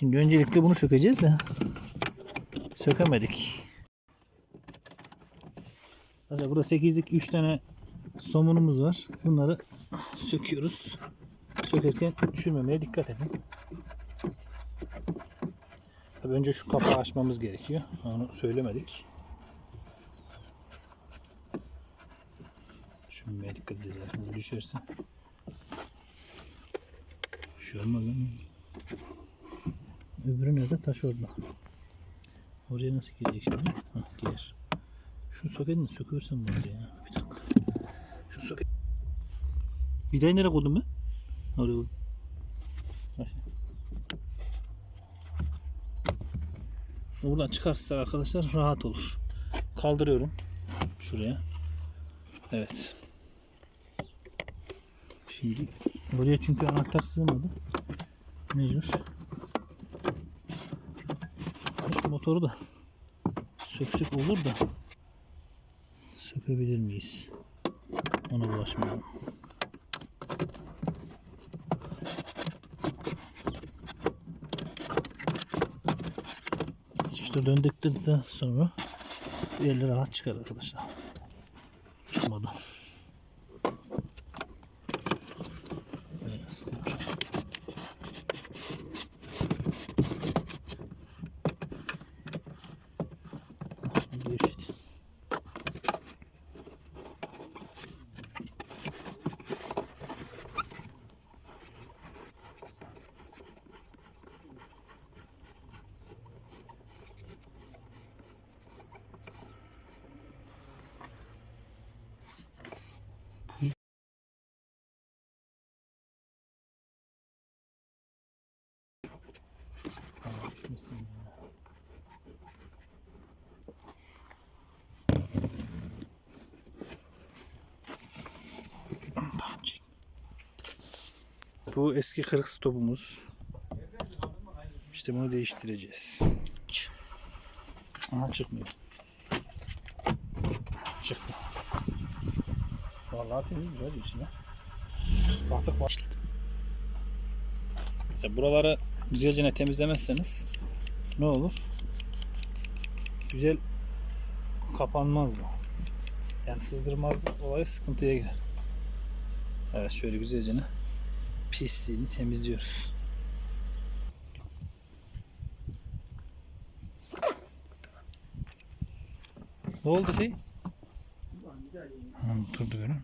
Şimdi öncelikle bunu sökeceğiz de sökemedik. Mesela burada 8'lik 3 tane somunumuz var. Bunları söküyoruz. Sökerken düşürmemeye dikkat edin. Tabii önce şu kapağı açmamız gerekiyor. Onu söylemedik. Düşürmemeye dikkat edeceğiz. Şimdi düşerse. Bir şey olmaz. Öbürü nerede? Taş orada. Oraya nasıl girecek şimdi? Hah girer. Şu soketini sökürsem bunu ya. Bir dakika. Şu soket. Vidayı nereye koydum ben? Oraya koydum. Buradan çıkarsa arkadaşlar rahat olur. Kaldırıyorum. Şuraya. Evet. Şimdi buraya çünkü anahtar sığmadı. Mecbur. Motoru da söksük olur da sökebilir miyiz? Ona bulaşmayalım. İşte döndükten sonra yerli rahat çıkar arkadaşlar. Çıkmadı. Böyle sıkıntı. Şimdi eşit. Düşmesin ya. Bu eski kırık stopumuz. İşte bunu değiştireceğiz. Aha çıkmıyor. Çıktı. Vallahi temiz güzel içine. Baktık başladı. İşte buraları güzelce temizlemezseniz ne olur? Güzel kapanmaz mı? Yani sızdırmaz olayı sıkıntıya girer. Evet şöyle güzelce pisliğini temizliyoruz. Ne oldu şey? Durdu böyle.